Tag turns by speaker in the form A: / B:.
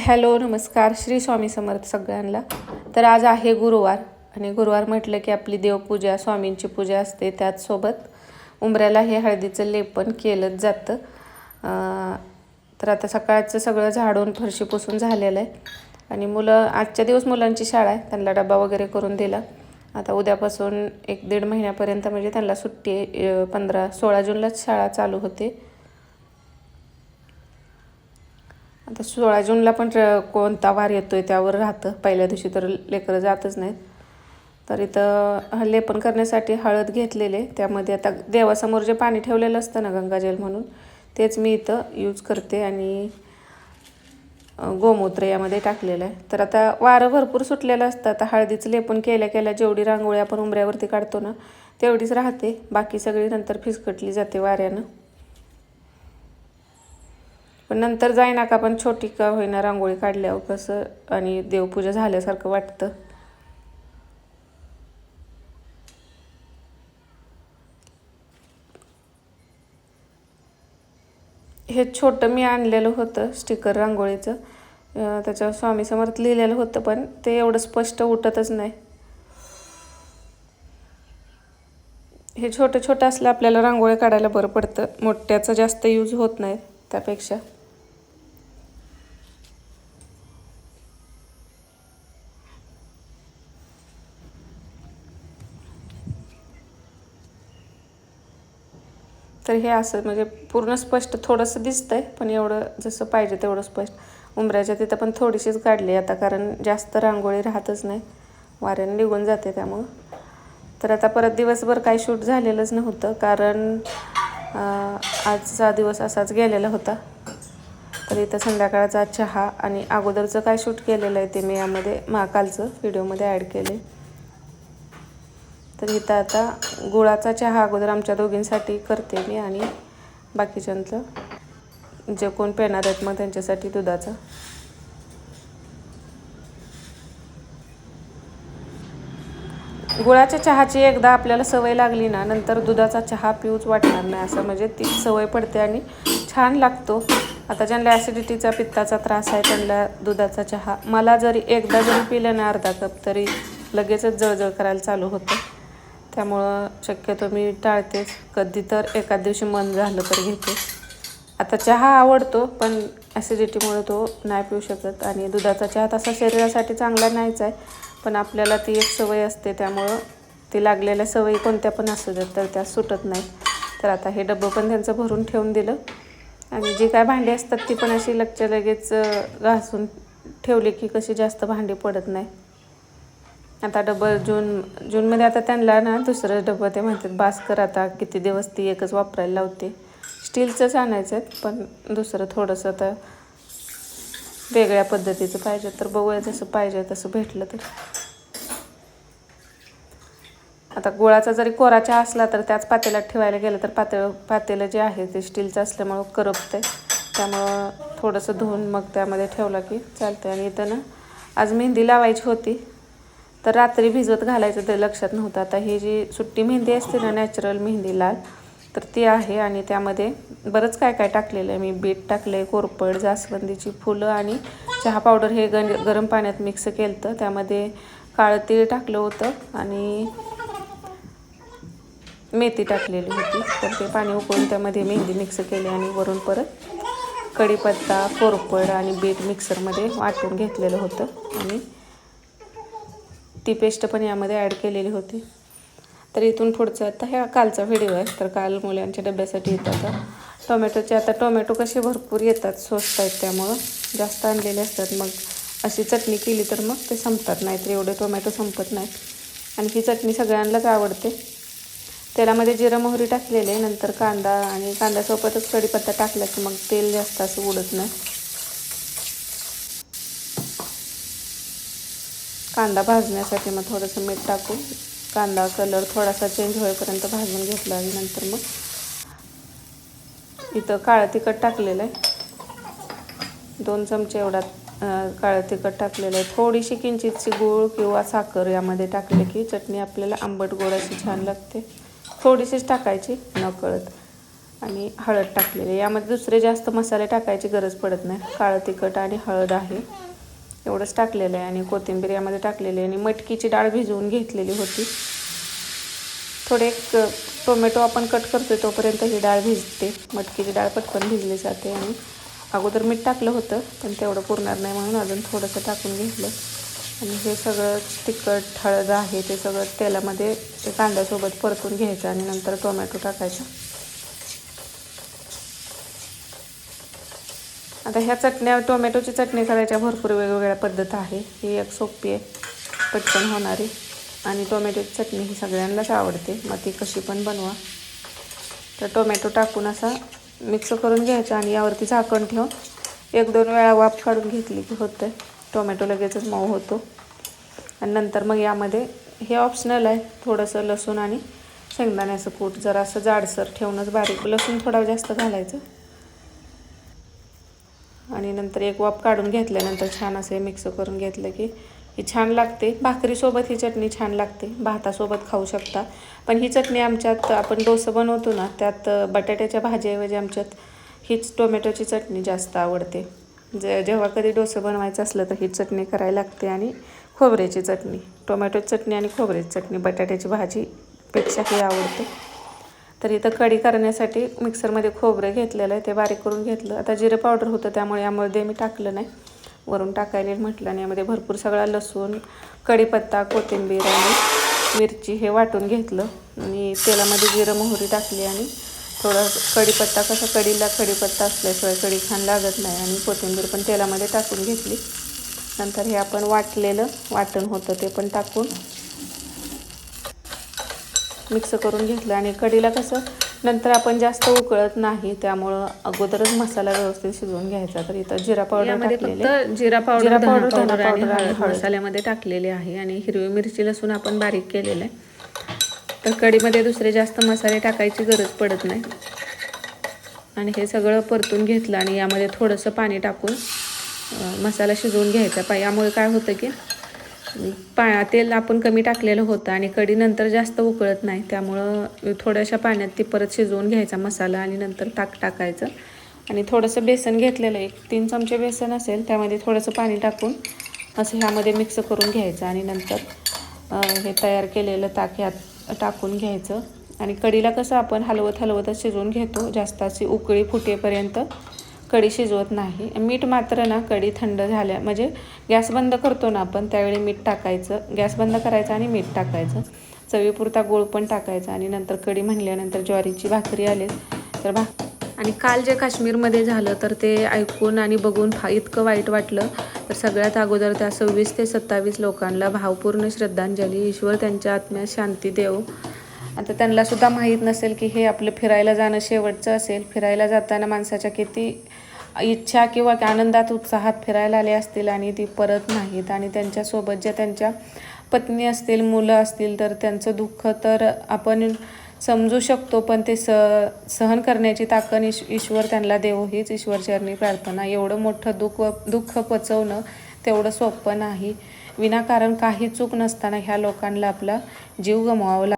A: Hello नमस्कार. श्री स्वामी समर्थ सगळ्यांना. तर आज आहे गुरुवार आणि गुरुवार म्हटलं की आपली देवपूजा स्वामींची पूजा असते त्याचसोबत उंबऱ्याला हे हळदीचं लेपन केलंच जातं. तर आता सकाळचं सगळं झाडून फरशी पुसून झालेलं आहे. आणि मुलं आजच्या दिवस मुलांची शाळा आहे. त्यांना डबा वगैरे करून दिला. आता उद्यापासून एक दीड महिन्यापर्यंत म्हणजे त्यांना सुट्टी पंधरा सोळा जूनलाच शाळा चालू होते. आता सोळा जूनला पण र- कोणता वार येतो आहे त्यावर राहतं. पहिल्या दिवशी तर लेकरं जातच नाहीत. तर इथं लेपन करण्यासाठी हळद घेतलेले. त्यामध्ये आता देवासमोर जे पाणी ठेवलेलं असतं ना गंगाजल म्हणून तेच मी इथं यूज करते आणि गोमूत्र यामध्ये टाकलेलं आहे. तर आता वारं भरपूर सुटलेलं असतं. आता हळदीचं लेपन केल्या केल्या जेवढी रांगोळी आपण उंबऱ्यावरती काढतो ना तेवढीच राहते. बाकी सगळी नंतर फिसकटली जाते वाऱ्यानं. पण नंतर जाईना का पण छोटी का होईना रांगोळी काढल्यावर कसं आणि देवपूजा झाल्यासारखं वाटतं. हे छोटं मी आणलेलं होतं स्टिकर रांगोळीचं. त्याच्यावर स्वामी समर्थ लिहिलेलं होतं पण ते एवढं स्पष्ट उठतच नाही. हे छोटं छोटं असलं आपल्याला रांगोळी काढायला बरं पडतं. मोठ्याचं जास्त यूज होत नाही त्यापेक्षा. तर हे असं म्हणजे पूर्ण स्पष्ट थोडंसं दिसतंय पण एवढं जसं पाहिजे तेवढं स्पष्ट. उंबऱ्याच्या तिथं पण थोडीशीच काढली आता कारण जास्त रांगोळी राहतच नाही. वाऱ्याने निघून जाते त्यामुळं. तर आता परत दिवसभर काही शूट झालेलंच नव्हतं कारण आजचा दिवस असाच गेलेला होता. तर इथं संध्याकाळचा चहा आणि अगोदरचं काय शूट केलेलं आहे ते मी यामध्ये महाकालचं व्हिडिओमध्ये ॲड केले तर इथं आता गुळाचा चहा अगोदर आमच्या दोघींसाठी करते मी आणि बाकीच्यांचं. जे कोण पेणार आहेत मग त्यांच्यासाठी दुधाचा. गुळाच्या चहाची एकदा आपल्याला सवय लागली ना नंतर दुधाचा चहा पिऊच वाटणार नाही. असं म्हणजे ती सवय पडते आणि छान लागतो. आता ज्यांना ॲसिडिटीचा पित्ताचा त्रास आहे त्यांना दुधाचा चहा. मला जरी एकदा जरी पिलं ना अर्धा कप तरी लगेचच जळजळ करायला चालू होतं. त्यामुळं शक्यतो मी टाळतेच. कधी तर एका दिवशी मन झालं तर घेते. आता चहा आवडतो पण ॲसिडिटीमुळे तो नाही पिऊ शकत आणि दुधाचा चहा तसा शरीरासाठी चांगला नाहीच आहे. पण आपल्याला ती एक सवय असते त्यामुळं ती लागलेल्या सवयी कोणत्या पण असू देत तर त्या सुटत नाहीत. तर आता हे डब्बं पण त्यांचं भरून ठेवून दिलं. आणि जी काय भांडी असतात ती पण अशी लगच्या लगेच घासून ठेवली की कशी जास्त भांडी पडत नाही. आता डबल जून जूनमध्ये आता त्यांना ना दुसरं डबं ते म्हणतात बास कर आता किती दिवस ती एकच वापरायला लावते. स्टीलचंच आणायचं आहे पण दुसरं थोडंसं आता वेगळ्या पद्धतीचं पाहिजे. तर बघूया जसं पाहिजे तसं भेटलं तर. आता गुळाचा जरी कोराचा असला तर त्याच पातेल्यात ठेवायला गेलं तर पातळ पातेलं जे आहे ते स्टीलचं असल्यामुळं करपतंय. त्यामुळं थोडंसं धुवून मग त्यामध्ये ठेवलं की चालतं आणि इथं ना आज मेहंदी लावायची होती. तर रात्री भिजवत घालायचं ते लक्षात नव्हतं. आता ही जी सुट्टी मेहंदी असते ना नॅचरल मेहंदी लाल तर ती आहे आणि त्यामध्ये बरंच काय काय टाकलेलं आहे. मी बीट टाकलं आहे कोरपड जास्वंदीची फुलं आणि चहा पावडर हे गं गरम पाण्यात मिक्स केलं होतं त्यामध्ये काळं तीळ टाकलं होतं आणि मेथी टाकलेली होती. तर ते पाणी उकळून त्यामध्ये मेहंदी मिक्स केली आणि वरून परत कढीपत्ता कोरपड आणि बीट मिक्सरमध्ये वाटून घेतलेलं होतं आणि ती पेस्ट पण यामध्ये ॲड केलेली होती. तर इथून पुढचं आता ह्या कालचा व्हिडिओ आहे तर काल मुलांच्या डब्यासाठी येतात टोमॅटोचे आता टोमॅटो कसे भरपूर येतात स्वस्त आहेत त्यामुळं जास्त आणलेले असतात. मग अशी चटणी केली तर मग ते संपतात नाहीतर एवढे टोमॅटो संपत नाहीत. आणि ही चटणी सगळ्यांनाच आवडते. तेलामध्ये जिरं मोहरी टाकलेले नंतर कांदा आणि कांद्यासोबतच कढीपत्ता टाकला की मग तेल जास्त असं उडत नाही. कांदा भाजण्यासाठी मग थोडंसं मीठ टाकून कांदा कलर थोडासा चेंज होईपर्यंत भाजून घेतला आणि नंतर मग इथं काळं तिखट टाकलेलं आहे. दोन चमचे एवढा काळं तिखट टाकलेलं आहे. थोडीशी किंचितची गूळ किंवा साखर यामध्ये टाकले की चटणी आपल्याला आंबट गोड अशी छान लागते. थोडीशीच टाकायची नकळत. आणि हळद टाकलेली आहे. यामध्ये दुसरे जास्त मसाले टाकायची गरज पडत नाही. काळं तिखट आणि हळद आहे. एवढंच टाकलेलं आहे आणि कोथिंबीर यामध्ये टाकलेली आहे आणि मटकीची डाळ भिजवून घेतलेली होती. थोडे एक टोमॅटो आपण कट करतो तोपर्यंत ही डाळ भिजते. मटकीची डाळ पटकन भिजली जाते आणि अगोदर मीठ टाकलं होतं पण तेवढं पुरणार नाही म्हणून अजून थोडंसं टाकून घेतलं. आणि हे सगळं तिखट हळद आहे ते सगळं तेलामध्ये ते कांद्यासोबत परतून घ्यायचं आणि नंतर टोमॅटो टाकायचा. आता ह्या चटण्या टोमॅटोची चटणी करायच्या भरपूर वेगवेगळ्या पद्धत आहे. ही एक सोपी आहे पटकन होणारी. आणि टोमॅटोची चटणी ही सगळ्यांनाच आवडते. मग ती कशी पण बनवा. तर टोमॅटो टाकून असा मिक्स करून घ्यायचा आणि यावरती झाकण ठेवून एक दोन वेळा वाफ काढून घेतली की होतं टोमॅटो लगेचच मऊ होतो. आणि नंतर मग यामध्ये हे ऑप्शनल आहे. थोडंसं लसूण आणि शेंगदाण्याचं कूट जरा असं जाडसर ठेवूनच बारीक लसूण थोडा जास्त घालायचं. आणि नंतर एक वाफ काढून घेतल्यानंतर छान असे मिक्स करून घेतलं की ही छान लागते. भाकरीसोबत ही चटणी छान लागते. भातासोबत खाऊ शकता. पण ही चटणी आमच्यात आपण डोसं बनवतो ना त्यात बटाट्याच्या भाजीऐवजी आमच्यात हीच टोमॅटोची चटणी जास्त आवडते. जे जेव्हा कधी डोसं बनवायचं असलं तर ही चटणी करायला लागते आणि खोबऱ्याची चटणी. टोमॅटोची चटणी आणि खोबऱ्याची चटणी बटाट्याची भाजीपेक्षा ही आवडते. तर इथं कढी करण्यासाठी मिक्सरमध्ये खोबरं घेतलेलं आहे ते बारीक करून घेतलं. आता जिरं पावडर होतं त्यामुळे यामध्ये मी टाकलं नाही. वरून टाकायला म्हटलं आणि यामध्ये भरपूर सगळा लसूण कढीपत्ता कोथिंबीर आणि मिरची हे वाटून घेतलं. आणि तेलामध्ये जिरं मोहरी टाकली आणि थोडा कढीपत्ता कसा कढीला कढीपत्ता असल्याशिवाय कढी छान लागत नाही आणि कोथिंबीर पण तेलामध्ये टाकून घेतली. नंतर हे आपण वाटलेलं वाटण होतं ते पण टाकून मिक्स करून घेतलं आणि कढीला कसं नंतर आपण जास्त उकळत नाही त्यामुळं अगोदरच मसाला व्यवस्थित शिजवून घ्यायचा. तर इथं जिरा पावडर जिरा पावडर जिरा पावडर पावडर आणि मसाल्यामध्ये टाकलेले आहे आणि हिरवी मिरची लसूण आपण बारीक केलेलं आहे. तर कढीमध्ये दुसरे जास्त मसाले टाकायची गरज पडत नाही. आणि हे सगळं परतून घेतलं आणि यामध्ये थोडंसं पाणी टाकून मसाला शिजवून घ्यायचा. यामुळे काय होतं की पा तेल आपण कमी टाकलेलं होतं आणि कढी नंतर जास्त उकळत नाही. त्यामुळं थोड्याशा पाण्यात ती परत शिजवून घ्यायचा मसाला आणि नंतर ताक टाकायचं. आणि थोडंसं बेसन घेतलेलं एक तीन चमचे बेसन असेल त्यामध्ये थोडंसं पाणी टाकून असं ह्यामध्ये मिक्स करून घ्यायचं आणि नंतर हे तयार केलेलं ताक ह्यात टाकून घ्यायचं. आणि कढीला कसं आपण हलवत हलवतच शिजवून घेतो जास्त अशी उकळी फुटेपर्यंत. कढी शिजवत नाही. मीठ मात्र ना कढी थंड झाल्या. म्हणजे गॅस बंद करतो ना आपण त्यावेळी मीठ टाकायचं. गॅस बंद करायचं आणि मीठ टाकायचं. चवीपुरता गोळ पण टाकायचा आणि नंतर कढी म्हणल्यानंतर ज्वारीची भाकरी आली तर भा आणि काल जे काश्मीरमध्ये झालं तर ते ऐकून आणि बघून फा इतकं वाईट वाटलं. तर सगळ्यात अगोदर त्या सव्वीस ते सत्तावीस लोकांना भावपूर्ण श्रद्धांजली. ईश्वर त्यांच्या आत्म्यात शांती देव. आता त्यांना सुद्धा माहीत नसेल की हे आपलं फिरायला जाणं शेवटचं असेल. फिरायला जाताना माणसाच्या किती इच्छा किंवा आनंदात उत्साहात फिरायला आले असतील आणि ती परत नाहीत. आणि त्यांच्यासोबत ज्या त्यांच्या पत्नी असतील मुलं असतील तर त्यांचं दुःख तर आपण समजू शकतो पण ते स सहन करण्याची ताकद ईश ईश्वर त्यांना देव हीच ईश्वरचरणी प्रार्थना. एवढं मोठं दुःख दुःख पचवणं तेवढं सोपं नाही. विनाकारण काही चूक नसताना ह्या लोकांना आपला जीव गमवावा